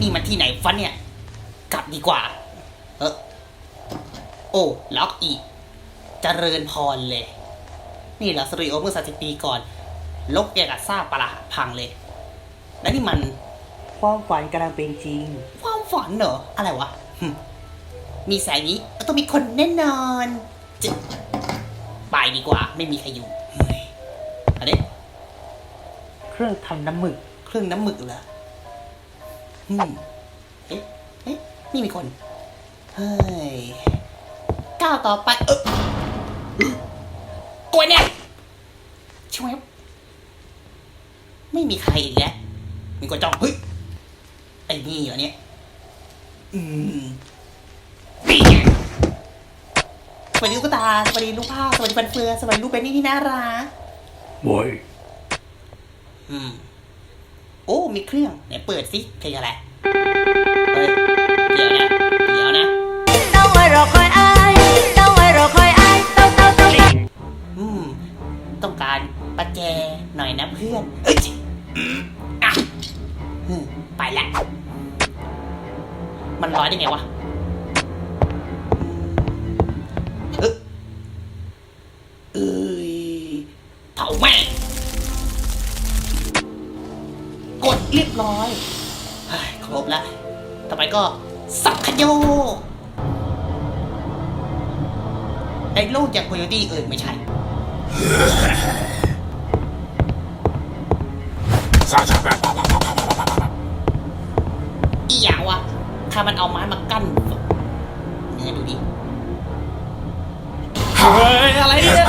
นี่มันที่ไหนฟันเนี่ย กลับดีกว่า เออโอ้ล็อกอีกเจริญพรเลย นี่เหรอสตูดิโอเมื่อสามสิบปีก่อนลกเกียกับซากปลาร้าพังเลย แล้วนี่มันความฝันกำลังเป็นจริง ความฝันเหรอ อะไรวะหึมีแสงนี้ต้องมีคนแน่นอนจะไปดีกว่า ไม่มีใครอยู่เฮ้ยเอะไรเครื่องทำน้ำหมึก เครื่องน้ำหมึกเหรออืม เอ๊ะเอ๊ะนี่มีคน เฮ้ย ก้าวต่อไป เออตัวเนี่ยช่วยไม่มีใครอีกแล้ว มีคนจ้องเฮ้ย ไอ้นี่เหรอเนี่ย อืมนี่ไงสวัสดีลูกตา สวัสดีลูกผ้าสวัสดีฟันเฟือ สวัสดีลูกเบนนี่ที่น่ารักโว้ยอืม โอ้ มีเครื่องไหนเปิดสิเพลงอะไรเฮ้ยเดี๋ยวนะเดี๋ยวนะ Đâu ai rồi khỏi ai Đâu ai rồi khỏi ai Đâu đâu đâu อืมต้องการประแจหน่อยนะเพื่อน เอ้ยจิอืมอะอืมไปแล้วมันร้อยได้ไงวะเอ๊ะเอ้ยเผาแม่ เรียบร้อยเฮ้ยครบแล้วต่อไปก็สับขโยกไอ้ลูกจากโคโยตี้เอินไม่ใช่ซาซาแบบอีหยังวะถ้ามันเอาไม้มากั้นเนี่ยดูดิ เฮ้ย อะไรเนี่ย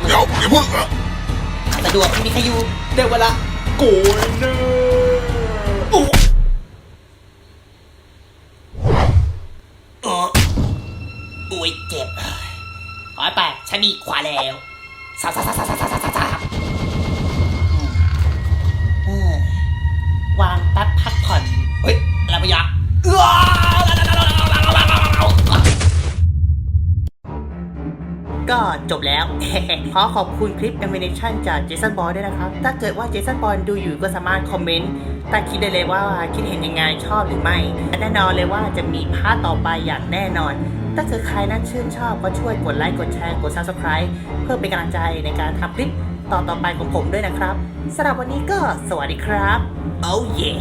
เอ้ยคนเดี๋ยวอย่าเพิ่งอะสะดวกไม่มีใครอยู่เดี๋ยวเวลาโกยเนอร์อุ๊ยเจ็บขอให้ไปฉันมีขวาแล้วสาสาสาสาสาสาสาสาวางแป๊บพักผ่อน เฮ้ยอะไรพะยะเออ ก็จบแล้ว ขอขอบคุณคลิป animation จากเจสันบอลด้วยนะครับ ถ้าเกิดว่าเจสันบอลดูอยู่ก็สามารถคอมเมนต์ใต้คลิปได้เลยว่าคิดเห็นยังไงชอบหรือไม่ แน่นอนเลยว่าจะมีพาร์ทต่อไปอย่างแน่นอน ถ้าเกิดใครนั้นชื่นชอบก็ช่วยกดไลค์กดแชร์กด subscribe เพื่อเป็นกำลังใจในการทำคลิปต่อๆไปของผมด้วยนะครับสำหรับวันนี้ก็สวัสดีครับโอ้เย่